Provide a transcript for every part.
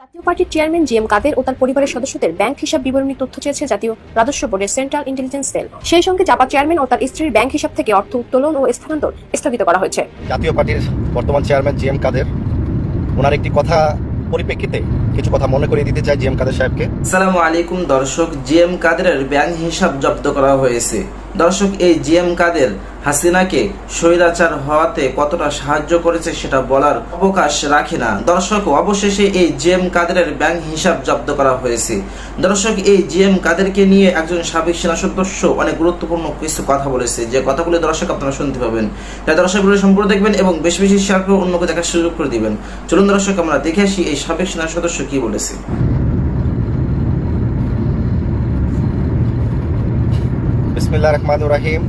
জাতীয় পার্টির chairman G M কাদের ও তার পরিবারের সদস্যদের ব্যাংক হিসাব বিবরণী তথ্য চেয়েছে জাতীয় রাজস্ব বোর্ডের সেন্ট্রাল ইন্টেলিজেন্স সেল। সেই সঙ্গে জাপা চেয়ারম্যান ও তার স্ত্রীর ব্যাংক হিসাব থেকে অর্থ উত্তোলন ও স্থানান্তর স্থগিত করা হয়েছে। জাতীয় পার্টির বর্তমান চেয়ারম্যান জি এম কাদের ওনার একটি কথা পরিপ্রেক্ষিতে কিছু কথা মনে করিয়ে দিতে চাই জি এম কাদের সাহেবকে। আসসালামু আলাইকুম দর্শক জিএম কাদেরের ব্যাংক হিসাব জব্দ করা হয়েছে। দর্শক, এই জিএম কাদের হাসিনাকে স্বৈরাচার হওয়াতে কতটা সাহায্য করেছে সেটা বলার অবকাশ রাখে না। দর্শক, অবশেষে এই জিএম কাদেরের ব্যাংক হিসাব জব্দ করা হয়েছে। দর্শক, এই জিএম কাদেরকে নিয়ে একজন সাবেক সেনা সদস্য অনেক গুরুত্বপূর্ণ কিছু কথা বলেছে। যে কথাগুলো দর্শক আপনারা শুনতে পাবেন। তাই দর্শকগুলো সম্পূর্ণ দেখবেন এবং বেশি বেশি শেয়ার করে অন্যকে দেখার সুযোগ করে দিবেন। চলুন দর্শক, আমরা দেখে আসি এই সাবেক সেনা সদস্য কি বলেছে। বিসমিল্লা রহমান রাহিম।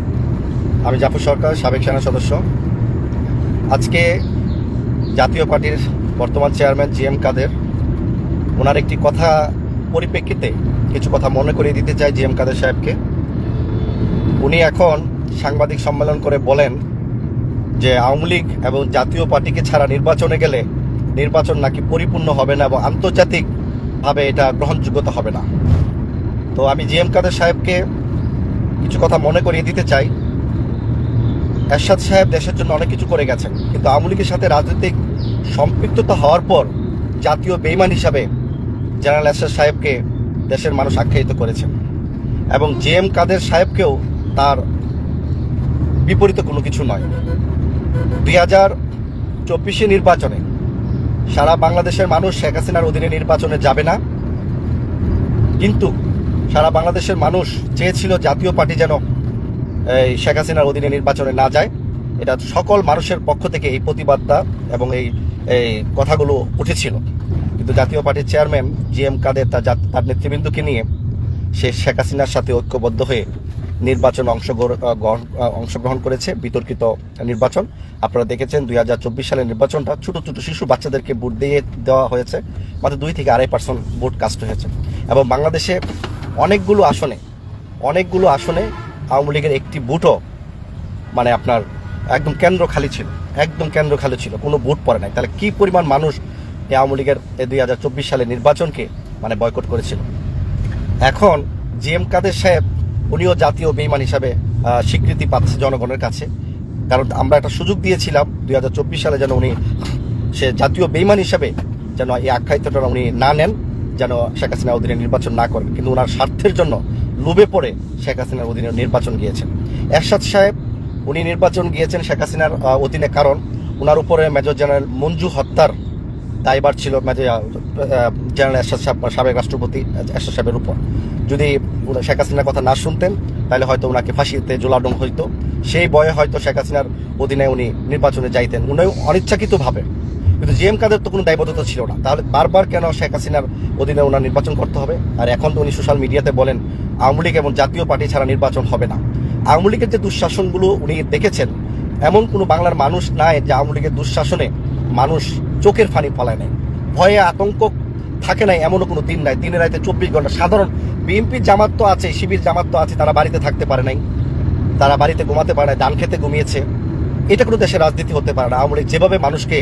আমি জাফর সরকার, সাবেক সেনা সদস্য। আজকে জাতীয় পার্টির বর্তমান চেয়ারম্যান জি এম কাদের, ওনার একটি কথা পরিপ্রেক্ষিতে, কিছু কথা মনে করিয়ে দিতে চাই জি এম কাদের সাহেবকে। উনি এখন সাংবাদিক সম্মেলন করে বলেন যে আওয়ামী লীগ এবং জাতীয় পার্টিকে ছাড়া নির্বাচনে গেলে নির্বাচন নাকি পরিপূর্ণ হবে না এবং আন্তর্জাতিকভাবে এটা গ্রহণযোগ্যতা হবে না। তো আমি জি এম কাদের সাহেবকে কিছু কথা মনে করিয়ে দিতে চাই। এরশাদ সাহেব দেশের জন্য অনেক কিছু করে গেছেন। কিন্তু আওয়ামী লীগের সাথে রাজনৈতিক সম্পৃক্ততা হওয়ার পর জাতীয় বেইমান হিসাবে জেনারেল এরশাদ সাহেবকে দেশের মানুষ আখ্যায়িত করেছেন। এবং জে এম কাদের সাহেবকেও তার বিপরীতে কোনো কিছু নয়। দুই হাজার চব্বিশে নির্বাচনে সারা বাংলাদেশের মানুষ শেখ হাসিনার অধীনে নির্বাচনে যাবে না। কিন্তু সারা বাংলাদেশের মানুষ চেয়েছিল জাতীয় পার্টি যেন এই শেখ হাসিনার অধীনে নির্বাচনে না যায়। এটা সকল মানুষের পক্ষ থেকে এই প্রতিবাদটা এবং এই এই কথাগুলো উঠেছিল। কিন্তু জাতীয় পার্টির চেয়ারম্যান জি এম কাদের তার তার নেতৃবৃন্দকে নিয়ে সে শেখ হাসিনার সাথে ঐক্যবদ্ধ হয়ে নির্বাচন অংশগ্রহণ অংশগ্রহণ করেছে বিতর্কিত নির্বাচন। আপনারা দেখেছেন দুই হাজার চব্বিশ সালের নির্বাচনটা ছোট ছোট শিশু বাচ্চাদেরকে ভোট দিয়ে দেওয়া হয়েছে। মাত্র দুই থেকে আড়াই পার্সেন্ট ভোট কাস্ট হয়েছে। এবং বাংলাদেশে অনেকগুলো আসনে অনেকগুলো আসনে আওয়ামী লীগের একটি বুটও মানে আপনার একদম কেন্দ্র খালি ছিল, একদম কেন্দ্র খালি ছিল, কোনো ভোট পড়ে নাই। তাহলে কি পরিমাণ মানুষ এই আওয়ামী লীগের দুই হাজার চব্বিশ সালের নির্বাচনকে মানে বয়কট করেছিল? এখন জি এম কাদের সাহেব, উনিও জাতীয় বেইমান হিসাবে স্বীকৃতি পাচ্ছে জনগণের কাছে। কারণ আমরা একটা সুযোগ দিয়েছিলাম দুই হাজার চব্বিশ সালে যেন উনি সে জাতীয় বেইমান হিসাবে যেন এই আখ্যায়িতটা উনি না নেন। যেন শেখ হাসিনার অধীনে নির্বাচন না করেন। কিন্তু ওনার স্বার্থের জন্য লোভে পড়ে শেখ হাসিনার অধীনে নির্বাচন গিয়েছেন। এরশাদ সাহেব, উনি নির্বাচন গিয়েছেন শেখ হাসিনার অধীনে। কারণ ওনার উপরে মেজর জেনারেল মঞ্জু হত্যার দায়বার ছিল জেনারেল এরশাদ সাহেব, সাবেক রাষ্ট্রপতি এরশাদ সাহেবের উপর। যদি শেখ হাসিনার কথা না শুনতেন, তাহলে হয়তো ওনাকে ফাঁসিতে জোলাডং হইতো। সেই বয়ে হয়তো শেখ হাসিনার অধীনে উনি নির্বাচনে যাইতেন। উনি অনিচ্ছাকৃতভাবে কিন্তু জি এম কাদের তো কোনো দায়বদ্ধতা ছিল না। তাহলে বারবার কেন শেখ হাসিনার অধীনে ওনার নির্বাচন করতে হবে? আর এখন তো উনি সোশ্যাল মিডিয়াতে বলেন, আওয়ামী লীগ এবং জাতীয় পার্টি ছাড়া নির্বাচন হবে না। আওয়ামী লীগের যে দুঃশাসনগুলো উনি দেখেছেন, এমন কোনো বাংলার মানুষ নাই যে আওয়ামী লীগের দুঃশাসনে মানুষ চোখের ফানি ফলায় নাই। ভয়ে আতঙ্ক থাকে নাই এমনও কোনো দিন নাই। দিনের রাতে চব্বিশ ঘণ্টা। সাধারণ বিএনপির জামাত তো আছে, শিবির জামাত তো আছে, তারা বাড়িতে থাকতে পারে নাই। তারা বাড়িতে ঘুমাতে পারে নাই, ধান খেতে ঘুমিয়েছে। এটা কোনো দেশের রাজনীতি হতে পারে না। আওয়ামী লীগ যেভাবে মানুষকে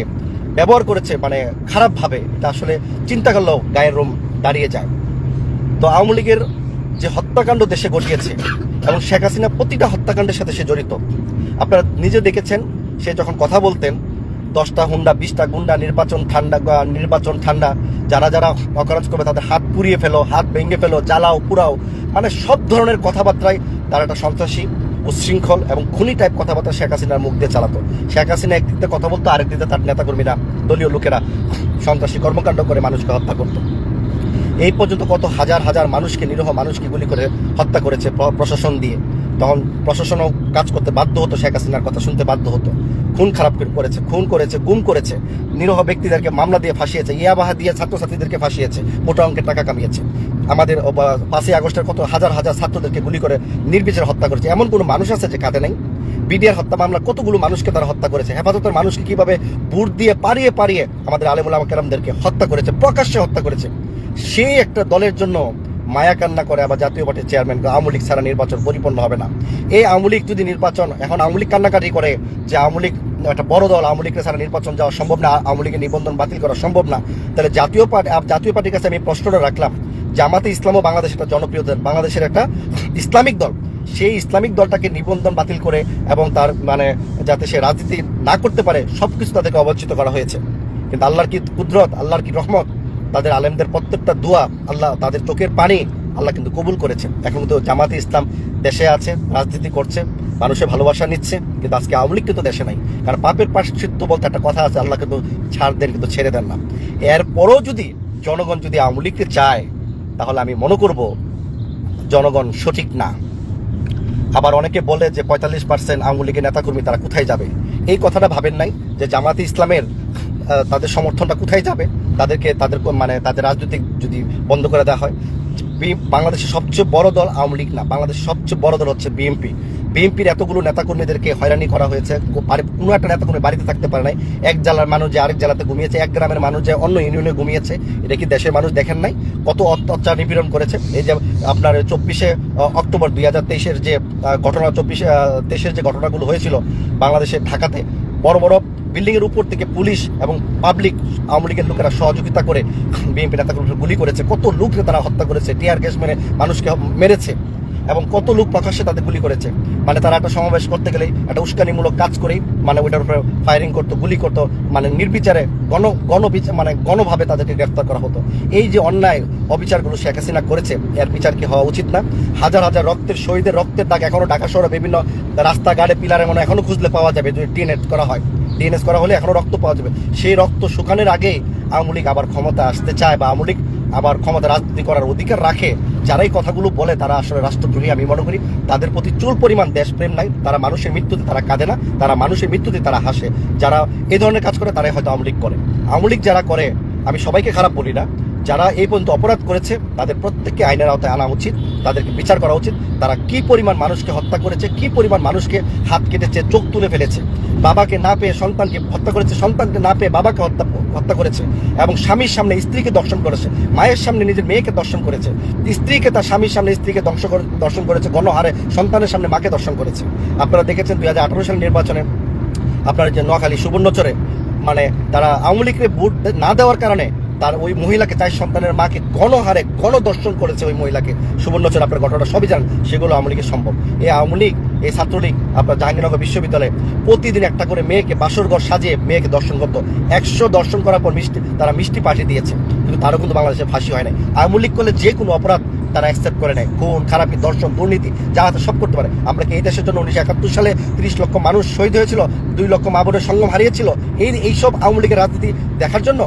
ব্যবহার করেছে মানে খারাপভাবে, এটা আসলে চিন্তা করলেও গায়ের রোম দাঁড়িয়ে যায়। তো আওয়ামী লীগের যে হত্যাকাণ্ড দেশে ঘটিয়েছে এবং শেখ হাসিনা প্রতিটা হত্যাকাণ্ডের সাথে সে জড়িত। আপনারা নিজে দেখেছেন, সে যখন কথা বলতেন, দশটা হুন্ডা, বিশটা গুন্ডা, নির্বাচন ঠান্ডা নির্বাচন ঠান্ডা, যারা যারা অকারজ করবে, তাদের হাত পুড়িয়ে ফেলো, হাত ভেঙে ফেলো, জ্বালাও পুরাও মানে সব ধরনের কথাবার্তায় তারা একটা সন্ত্রাসী। উচ্ছৃঙ্খল এবং খুনি টাইপ কথাবার্তা শেখ হাসিনার মুখ দিয়ে চালাতো। শেখ হাসিনা একদিক কথা বলতো আরেক তার নেতাকর্মীরা, দলীয় লোকেরা সন্ত্রাসী কর্মকাণ্ড করে মানুষকে হত্যা করতো। এই পর্যন্ত কত হাজার হাজার মানুষকে, নিরীহ মানুষকে গুলি করে হত্যা করেছে প্রশাসন দিয়ে। তখন প্রশাসনও কাজ করতে বাধ্য হতো, শেখ হাসিনার কথা শুনতে বাধ্য হতো। খুন খারাপ করেছে, খুন করেছে, গুম করেছে। নিরীহ ব্যক্তিদেরকে মামলা দিয়ে ফাঁসিয়েছে, ইয়াবাহা দিয়ে ছাত্রছাত্রীদেরকে ফাঁসিয়েছে, মোটা অঙ্কের টাকা কামিয়েছে। আমাদের পাঁচই আগস্টের কত হাজার হাজার ছাত্রদেরকে গুলি করে নির্বিচারে হত্যা করেছে। এমন কোনো মানুষ আছে যে কাঁদে নাই? বিডিআর হত্যা মামলা, কতগুলো মানুষকে তারা হত্যা করেছে? হেফাজতের মানুষকে কীভাবে বুট দিয়ে পারিয়ে পারিয়ে আমাদের আলেমুল কেরামদেরকে হত্যা করেছে, প্রকাশ্যে হত্যা করেছে? সেই একটা দলের জন্য মায়া কান্না করে আবার জাতীয় পার্টির চেয়ারম্যান আওয়ামী লীগ ছাড়া নির্বাচন পরিপূর্ণ হবে না। এই আওয়ামী লীগ যদি নির্বাচন, এখন আওয়ামী লীগ কান্নাকাটি করে যে আওয়ামী লীগ একটা বড় দল আওয়ামী লীগের ছাড়া নির্বাচন যাওয়া সম্ভব না, আওয়ামী লীগের নিবন্ধন বাতিল করা সম্ভব না, তাহলে জাতীয় পার্টি জাতীয় পার্টির কাছে আমি প্রশ্নটা রাখলাম জামাতে ইসলামও বাংলাদেশের একটা জনপ্রিয় দল, বাংলাদেশের একটা ইসলামিক দল। সেই ইসলামিক দলটাকে নিবন্ধন বাতিল করে এবং তার মানে যাতে সে রাজনীতি না করতে পারে, সবকিছু তাদেরকে অবঞ্চিত করা হয়েছে। কিন্তু আল্লাহর কি কুদরত, আল্লাহর কি রহমত? তাদের আলেমদের প্রত্যেকটা দোয়া আল্লাহ তাদের চোখের পানি আল্লাহ কিন্তু কবুল করেছে এখন তো জামাতে ইসলাম দেশে আছে, রাজনীতি করছে, মানুষের ভালোবাসা নিচ্ছে, কিন্তু আজকে আওয়ামী লীগ কিন্তু দেশে নাই। কারণ পাপের পাশ্চিত্য বলতে একটা কথা আছে, আল্লাহ কিন্তু ছাড় দেন, কিন্তু ছেড়ে দেন না। এরপরও যদি জনগণ যদি আওয়ামী লীগকে চায় তাহলে আমি মনে করব জনগণ সঠিক না। আবার অনেকে বলে যে পঁয়তাল্লিশ পার্সেন্ট আওয়ামী লীগের নেতাকর্মী তারা কোথায় যাবে? এই কথাটা ভাবেন নাই যে জামাতে ইসলামের তাদের সমর্থনটা কোথায় যাবে? তাদেরকে তাদের মানে তাদের রাজনৈতিক যদি বন্ধ করে দেওয়া হয় বাংলাদেশের সবচেয়ে বড় দল আওয়ামী লীগ না, বাংলাদেশের সবচেয়ে বড় দল হচ্ছে বিএনপি। বিএনপির এতগুলো নেতাকর্মীদেরকে হয়রানি করা হয়েছে। কোনো একটা নেতাকর্মী বাড়িতে থাকতে পারে নাই। এক জেলার মানুষ যে আরেক জেলাতে ঘুমিয়েছে, এক গ্রামের মানুষ যে অন্য ইউনিয়নে ঘুমিয়েছে, এটা কি দেশের মানুষ দেখেন নাই? কত অত্যাচার নিপীড়ন করেছে। এই যে আপনার চব্বিশে অক্টোবর দুই হাজার তেইশের যে ঘটনা, চব্বিশে তেইশের যে ঘটনাগুলো হয়েছিল বাংলাদেশের ঢাকাতে, বড় বড় বিল্ডিং এর উপর থেকে পুলিশ এবং পাবলিক, আওয়ামী লীগের লোকেরা সহযোগিতা করে বিএনপি নেতাগুলোকে গুলি করেছে। কত লোককে তারা হত্যা করেছে, টিয়ার গ্যাস মেরে মানুষকে মেরেছে। এবং কত লোক প্রকাশ্যে তাদের গুলি করেছে। মানে তারা একটা সমাবেশ করতে গেলে একটা উস্কানিমূলক কাজ করেই মানে ওইটার উপরে ফায়ারিং করতো, গুলি করতো মানে নির্বিচারে গণ গণ মানে গণভাবে তাদেরকে গ্রেফতার করা হতো। এই যে অন্যায় অবিচারগুলো শেখ হাসিনা করেছে, এর বিচার কি হওয়া উচিত না? হাজার হাজার রক্তের, শহীদের রক্তের দাগ এখনও ঢাকা শহরে বিভিন্ন রাস্তাঘাটে, পিলারে মনে হয় এখনও খুঁজলে পাওয়া যাবে যদি ডিএনএ করা হয়। ডিএনএস করা হলে এখনও রক্ত পাওয়া যাবে। সেই রক্ত শুকানোর আগেই আওয়ামী লীগ আবার ক্ষমতা আসতে চায় বা আওয়ামী লীগ আবার ক্ষমতা রাজনীতি করার অধিকার রাখে, যারাই কথাগুলো বলে তারা আসলে রাষ্ট্রদ্রোহী, আমি মনে করি তাদের প্রতি চুল পরিমাণ দেশপ্রেম নাই, তারা মানুষের মৃত্যুতে তারা কাঁদে না, তারা মানুষের মৃত্যুতে তারা হাসে। যারা এ ধরনের কাজ করে তারাই হয়তো আওয়ামী লীগ করে। আওয়ামী লীগ যারা করে, আমি সবাইকে খারাপ বলি না যারা এই পর্যন্ত অপরাধ করেছে, তাদের প্রত্যেককে আইনের আওতায় আনা উচিত, তাদেরকে বিচার করা উচিত। তারা কি পরিমাণ মানুষকে হত্যা করেছে, কি পরিমাণ মানুষকে হাত কেটেছে, চোখ তুলে ফেলেছে, বাবাকে না পেয়ে সন্তানকে হত্যা করেছে, সন্তানকে না পেয়ে বাবাকে হত্যা হত্যা করেছে এবং স্বামীর সামনে স্ত্রীকে দর্শন করেছে, মায়ের সামনে নিজের মেয়েকে দর্শন করেছে, স্ত্রীকে তার স্বামীর সামনে স্ত্রীকে করে, দর্শন করেছে, গণহারে সন্তানের সামনে মাকে দর্শন করেছে। আপনারা দেখেছেন দুই হাজার আঠারো সালের নির্বাচনে আপনার যে নোয়াখালী সুবর্ণচরে মানে তারা আওয়ামী লীগকে ভোট না দেওয়ার কারণে তার ওই মহিলাকে চার সন্তানের মাকে গণহারে গণদর্শন করেছে ওই মহিলাকে। সুবর্ণচর আপনার ঘটনা সবই জানেন, সেগুলো আওয়ামী লীগের সম্ভব। এই আওয়ামী লীগ এই ছাত্রলীগ, আপনার জাহাঙ্গীরনগর বিশ্ববিদ্যালয়ে প্রতিদিন একটা করে মেয়েকে বাসরঘর সাজিয়ে মেয়েকে দর্শন করতো। একশো দর্শন করার পর মিষ্টি, তারা মিষ্টি পাঠিয়ে দিয়েছে। কিন্তু তারও কিন্তু বাংলাদেশে ফাঁসি হয় নাই। আওয়ামী লীগ করলে যে কোনো অপরাধ তারা অ্যাকসেপ্ট করে নেয়। খুন, খারাপি, দর্শন, দুর্নীতি, যা হাতে সব করতে পারে। আমরা কি এই দেশের জন্য উনিশশো একাত্তর সালে তিরিশ লক্ষ মানুষ শহীদ হয়েছিল, দুই লক্ষ মাবনের সঙ্গম হারিয়েছিল? এই এইসব আওয়ামী লীগের রাজনীতি দেখার জন্য?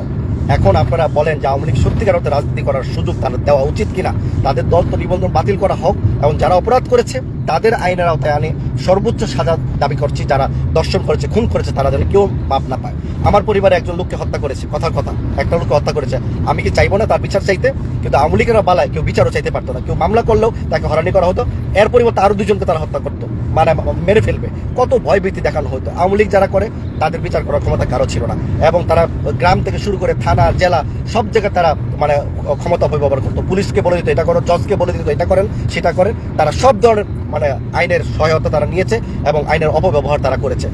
এখন আপনারা বলেন যে আওয়ামী লীগ সত্যিকার অর্থে রাজনীতি করার সুযোগ তাদের দেওয়া উচিত কিনা? তাদের দল তো নিবন্ধন বাতিল করা হোক, এবং যারা অপরাধ করেছে তাদের আইনের আওতায় আনে সর্বোচ্চ সাজা দাবি করছি, যারা দর্শন করেছে, খুন করেছে, তারা যেন কেউ পাপ না পায়। আমার পরিবারে একজন লোককে হত্যা করেছে কথার কথা। একটা লোককে হত্যা করেছে। আমি কি চাইব না তার বিচার চাইতে? কিন্তু আওয়ামী লীগের বালায় কেউ বিচারও চাইতে পারতো না। কেউ মামলা করলেও তাকে হরানি করা হতো। এর পরিবর্তে আরও দুজনকে তারা হত্যা করতো। মানে মেরে ফেলবে। কত ভয় ভীতি দেখানো হতো। আওয়ামী লীগ যারা করে, তাদের বিচার করার ক্ষমতা কারও ছিল না। এবং তারা গ্রাম থেকে শুরু করে থানা, জেলা, সব জায়গায় তারা মানে ক্ষমতা অপব্যবহার করতো। পুলিশকে বলে দিত, এটা করো। জজকে বলে দিত, এটা করেন। সেটা করেন। তারা সব ধরনের মানে আইনের সহায়তা তারা নিয়েছে এবং আইনের অপব্যবহার তারা করেছে।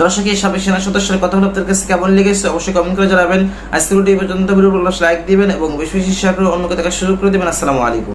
দর্শক, এই সাবেক সেনা সদস্যের আপনাদের কাছে কেমন লেগেছে অবশ্যই কমেন্ট করে জানাবেন। আজকের ভিডিও পর্যন্ত ভিডিও লাইক দিবেন এবং বেশি বেশি শেয়ার করে অন্যকে দেখার সুযোগ করে দেবেন। আসসালামু আলাইকুম।